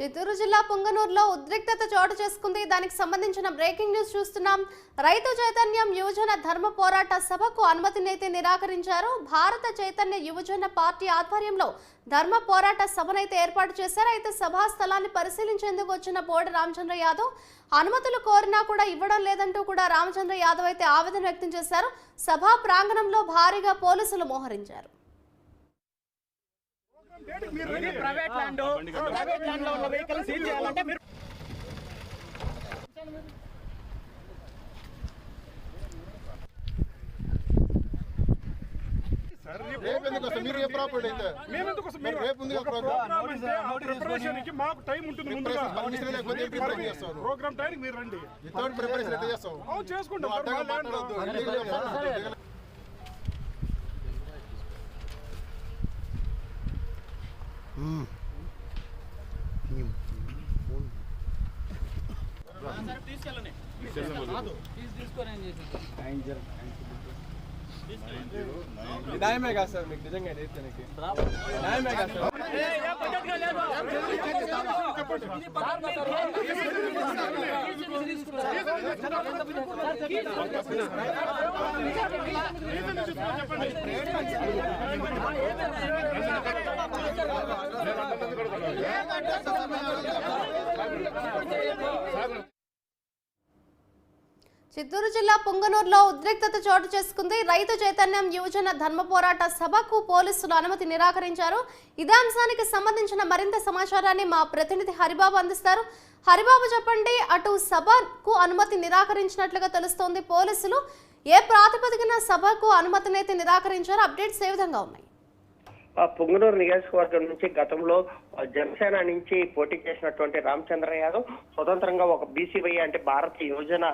చిత్తూరు జిల్లా పుంగనూరులో ఉద్రిక్తత చోటు చేసుకుంది. దానికి సంబంధించిన బ్రేకింగ్ న్యూస్ చూస్తున్నాం. రైతు చైతన్యం యువజన ధర్మ పోరాట సభకు అనుమతినైతే నిరాకరించారు. భారత చైతన్య యువజన పార్టీ ఆధ్వర్యంలో ధర్మ పోరాట సభనైతే ఏర్పాటు చేశారు. అయితే సభా స్థలాన్ని పరిశీలించేందుకు వచ్చిన బోర్డు రామచంద్ర యాదవ్ అనుమతులు కోరినా కూడా ఇవ్వడం లేదంటూ కూడా రామచంద్ర యాదవ్ అయితే ఆవేదన వ్యక్తం చేశారు. సభా ప్రాంగణంలో భారీగా పోలీసులు మోహరించారు. ప్రైవేట్ ల్యాండ్ ప్రైవేట్ ల్యాండ్లో ఉన్న వెహికల్ సీజ్ చేయాలంటే మీరు ఏ ప్రాపర్టీ అయితే. రేపు ఉంది మాకు టైం ఉంటుంది ముందుగా ప్రోగ్రామ్ టైంకి మీరు రండి వితౌట్ ప్రిపరేషన్ అయితే చేస్తాం అవును చేసుకుంటాం. న్యాయమే కాదు సార్ మీకు నిజంగా నేర్చడానికి న్యాయమే కాదు సార్ చిత్తూరు జిల్లా పొంగనూరులో ఉద్రిక్తత చోటు చేసుకుంది. రైతు చైతన్యం యువజన ధర్మ పోరాట సభకు పోలీసులు అనుమతి నిరాకరించారు. ఇదే అంశానికి సంబంధించిన మరింత సమాచారాన్ని మా ప్రతినిధి హరిబాబు అందిస్తారు. హరిబాబు చెప్పండి అటు సభకు అనుమతి నిరాకరించినట్లుగా తెలుస్తోంది. పోలీసులు ఏ ప్రాతిపదికన సభకు అనుమతినైతే నిరాకరించారో అప్డేట్స్ ఏ విధంగా ఉన్నాయి? పుంగనూరు నియోజకవర్గం నుంచి గతంలో జనసేన నుంచి పోటీ చేసినటువంటి రామచంద్ర యాదవ్ స్వతంత్రంగా ఒక బీసీవై అంటే భారత యువజన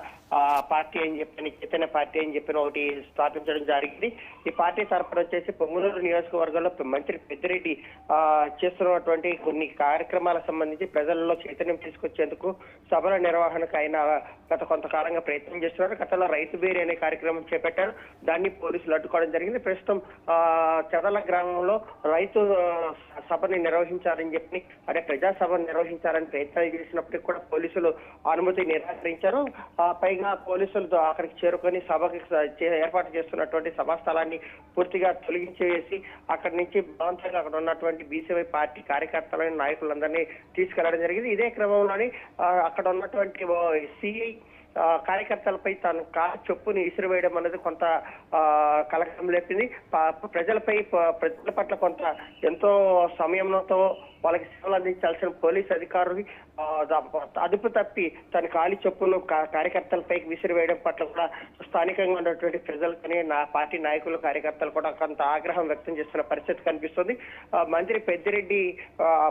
పార్టీ అని చెప్పిన చైతన్య పార్టీ అని చెప్పిన ఒకటి స్థాపించడం జరిగింది. ఈ పార్టీ తరఫున వచ్చేసి పొంగునూరు నియోజకవర్గంలో మంత్రి పెద్దిరెడ్డి చేస్తున్నటువంటి కొన్ని కార్యక్రమాలకు సంబంధించి ప్రజల్లో చైతన్యం తీసుకొచ్చేందుకు సభల నిర్వహణకు ఆయన గత కొంతకాలంగా ప్రయత్నం చేస్తున్నారు. గతంలో రైతు బేరి అనే కార్యక్రమం చేపట్టారు. దాన్ని పోలీసులు అడ్డుకోవడం జరిగింది. ప్రస్తుతం ఆ, చదల గ్రామంలో రైతు సభని నిర్వహించాలని చెప్పి అదే ప్రజా సభను నిర్వహించాలని ప్రయత్నాలు చేసినప్పటికీ కూడా పోలీసులు అనుమతి నిరాకరించారు. పైగా పోలీసులతో అక్కడికి చేరుకొని సభకి ఏర్పాటు చేస్తున్నటువంటి సభా స్థలాన్ని పూర్తిగా తొలగించేసి అక్కడి నుంచి బలవంతంగా అక్కడ ఉన్నటువంటి బీసీవై పార్టీ కార్యకర్తలని నాయకులందరినీ తీసుకెళ్ళడం జరిగింది. ఇదే క్రమంలోని అక్కడ ఉన్నటువంటి సిఐ ఆ, కార్యకర్తలపై తాను కాలు చొప్పుని ఇసిరివేయడం అనేది కొంత ఆ, కలకలం లేపింది. ప్రజలపై ప్రజల పట్ల కొంత ఎంతో సమయంతో వాళ్ళకి సేవలు అందించాల్సిన పోలీస్ అధికారులు అదుపు తప్పి తన కాలి చొప్పును కార్యకర్తలపై విసిరివేయడం పట్ల కూడా స్థానికంగా ఉన్నటువంటి ప్రజలు కానీ నా పార్టీ నాయకులు కార్యకర్తలు కూడా కొంత ఆగ్రహం వ్యక్తం చేస్తున్న పరిస్థితి కనిపిస్తుంది. ఆ, మంత్రి పెద్దిరెడ్డి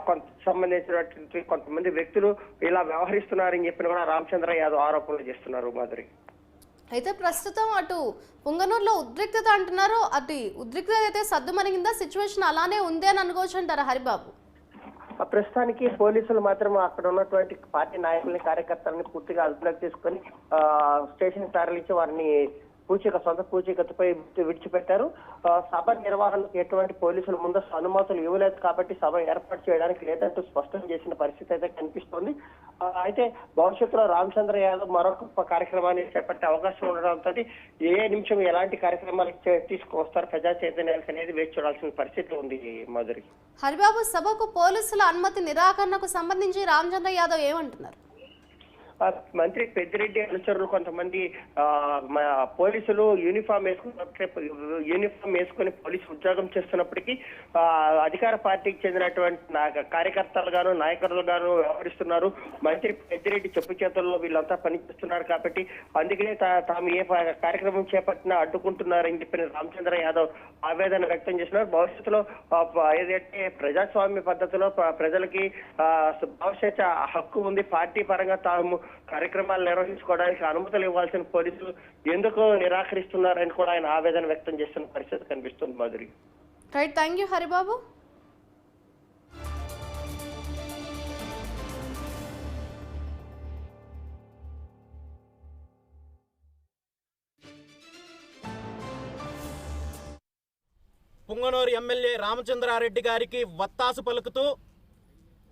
కొంత సంబంధించినటువంటి కొంతమంది వ్యక్తులు ఇలా వ్యవహరిస్తున్నారని చెప్పిన కూడా రామచంద్ర యాదవ్ ఆరోపణలు చేస్తున్నారు మాధురి. అయితే ప్రస్తుతం అటు పుంగనూరులో ఉద్రిక్తత అంటున్నారు. అది ఉద్రిక్తత అయితే సద్దుమణిగిందా సిచ్యువేషన్ అలానే ఉంది అని అనుకోవచ్చు అంటారా హరిబాబు? ప్రస్తుతానికి పోలీసులు మాత్రం అక్కడ ఉన్నటువంటి పార్టీ నాయకుల్ని కార్యకర్తలని పూర్తిగా అదుపులోకి తీసుకొని స్టేషన్ తరలించి వారిని పూచిక సొంత పూచికతపై విడిచిపెట్టారు. సభ నిర్వహణకు ఎటువంటి పోలీసులు ముందస్తు అనుమతులు ఇవ్వలేదు కాబట్టి సభ ఏర్పాటు చేయడానికి లేదంటూ స్పష్టం చేసిన పరిస్థితి అయితే కనిపిస్తోంది. అయితే భవిష్యత్తులో రామచంద్ర యాదవ్ మరొక కార్యక్రమాన్ని చేపట్టే అవకాశం ఉండడంతో ఏ నిమిషం ఎలాంటి కార్యక్రమాలు తీసుకువస్తారు ప్రజా చైతన్యానికి అనేది వేచి చూడాల్సిన పరిస్థితి ఉంది మధురి. హరిబాబు సభకు పోలీసుల అనుమతి నిరాకరణకు సంబంధించి రామచంద్ర యాదవ్ ఏమంటున్నారు? మంత్రి పెద్దిరెడ్డి అనుచరులు కొంతమంది పోలీసులు యూనిఫామ్ వేసుకున్నప్పుడు యూనిఫామ్ వేసుకుని పోలీసు ఉద్యోగం చేస్తున్నప్పటికీ అధికార పార్టీకి చెందినటువంటి కార్యకర్తలు గాను నాయకులు గాను వ్యవహరిస్తున్నారు. మంత్రి పెద్దిరెడ్డి చెప్పు చేతుల్లో వీళ్ళంతా పనిచేస్తున్నారు కాబట్టి అందుకనే తా- తాము ఏ ప- కార్యక్రమం చేపట్టినా అడ్డుకుంటున్నారని చెప్పిన రామచంద్ర యాదవ్ ఆవేదన వ్యక్తం చేస్తున్నారు భవిష్యత్తులో ఏదంటే ఏదైతే ప్రజాస్వామ్య పద్ధతిలో ప్రజలకి భవిష్యత్ హక్కు ఉంది పార్టీ పరంగా తాము కార్యక్రమాలు నిర్వహించుకోవడానికి అనుమతులు ఇవ్వాల్సిన పోలీసులు ఎందుకు నిరాకరిస్తున్నారని కూడా ఆయన ఆవేదన వ్యక్తం చేస్తున్న పరిస్థితి కనిపిస్తుంది Madhuri. Right thank you Haribabu. Punganur MLA Ramachandra Reddy గారికి వత్తాసు పలుకుతూ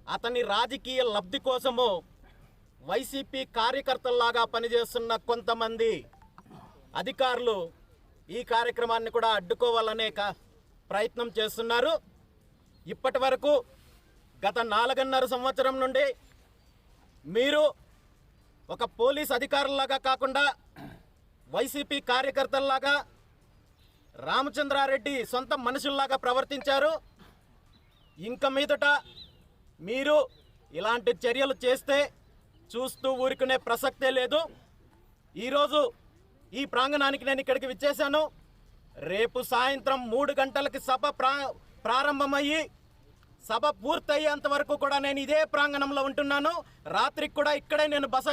అతని రాజకీయ లబ్ధి కోసము వైసీపీ కార్యకర్తల్లాగా పనిచేస్తున్న కొంతమంది అధికారులు ఈ కార్యక్రమాన్ని కూడా అడ్డుకోవాలనే ప్రయత్నం చేస్తున్నారు. ఇప్పటి వరకు గత నాలుగున్నర సంవత్సరం నుండి మీరు ఒక పోలీస్ అధికారులాగా కాకుండా వైసీపీ కార్యకర్తల్లాగా రామచంద్రారెడ్డి సొంత మనుషుల్లాగా ప్రవర్తించారు. ఇంక మీదట మీరు ఇలాంటి చర్యలు చేస్తే చూస్తూ ఊరుకునే ప్రసక్తే లేదు. ఈరోజు ఈ ప్రాంగణానికి నేను ఇక్కడికి విచ్చేశాను. రేపు సాయంత్రం మూడు గంటలకి సభ ప్రా ప్రారంభమయ్యి సభ పూర్తయ్యేంత వరకు కూడా నేను ఇదే ప్రాంగణంలో ఉంటున్నాను. రాత్రికి కూడా ఇక్కడే నేను బస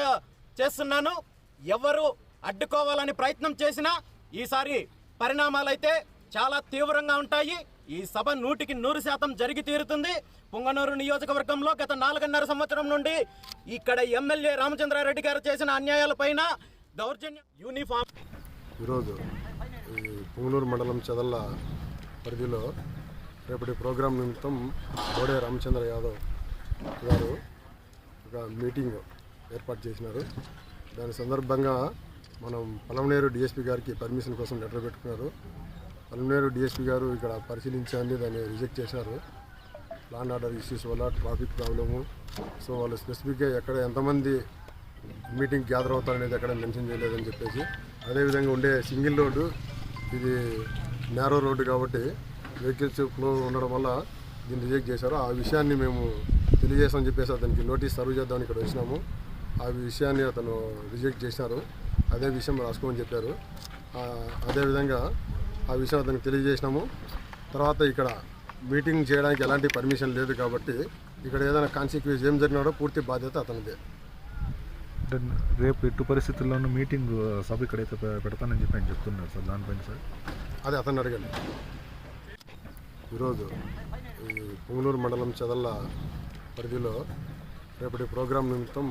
చేస్తున్నాను. ఎవరు అడ్డుకోవాలని ప్రయత్నం చేసినా ఈసారి పరిణామాలైతే చాలా తీవ్రంగా ఉంటాయి. ఈ సభ నూటికి నూరు శాతం జరిగి తీరుతుంది. పొంగనూరు నియోజకవర్గంలో గత నాలుగున్నర సంవత్సరం నుండి ఇక్కడ ఎమ్మెల్యే రామచంద్రారెడ్డి గారు చేసిన అన్యాయాలపైన దౌర్జన్యం యూనిఫామ్. ఈరోజు ఈ పుంగనూరు మండలం చెదల్ల పరిధిలో రేపటి ప్రోగ్రాం నిమిత్తం బోడే రామచంద్ర యాదవ్ గారు ఒక మీటింగ్ ఏర్పాటు చేసినారు. దాని సందర్భంగా మనం పలమనేరు డిఎస్పీ గారికి పర్మిషన్ కోసం లెటర్ పెట్టుకున్నారు. పలమనేరు డిఎస్పీ గారు ఇక్కడ పరిశీలించండి దాన్ని రిజెక్ట్ చేశారు. లాండ్ ఆర్డర్ ఇష్యూస్ వల్ల ట్రాఫిక్ ప్రాబ్లము సో వాళ్ళు స్పెసిఫిక్గా ఎక్కడ ఎంతమంది మీటింగ్ గ్యాదర్ అవుతారనేది ఎక్కడ మెన్షన్ చేయలేదని చెప్పేసి అదేవిధంగా ఉండే సింగిల్ రోడ్డు ఇది నేరో రోడ్డు కాబట్టి వెహికల్స్ ఫ్లో ఉండడం వల్ల దీన్ని రిజెక్ట్ చేశారు. ఆ విషయాన్ని మేము తెలియజేస్తామని చెప్పేసి అతనికి నోటీస్ సర్వ్ చేద్దామని ఇక్కడ వచ్చినాము. ఆ విషయాన్ని అతను రిజెక్ట్ చేశారు. అదే విషయం రాసుకోమని చెప్పారు. అదేవిధంగా ఆ విషయం అతనికి తెలియజేసినాము. తర్వాత ఇక్కడ మీటింగ్ చేయడానికి ఎలాంటి పర్మిషన్ లేదు కాబట్టి ఇక్కడ ఏదైనా కాన్సిక్వెన్స్ ఏం జరిగినాడో పూర్తి బాధ్యత అతనిదే. రేపు ఎటు పరిస్థితుల్లోనూ మీటింగ్ సభ ఇక్కడైతే పెడతానని చెప్పి ఆయన చెప్తున్నారు సార్ దానిపైన సార్. అది అతన్ని అడగండి. ఈరోజు ఈ పుంగనూరు మండలం చెదల్ల పరిధిలో రేపటి ప్రోగ్రాం నిమిత్తం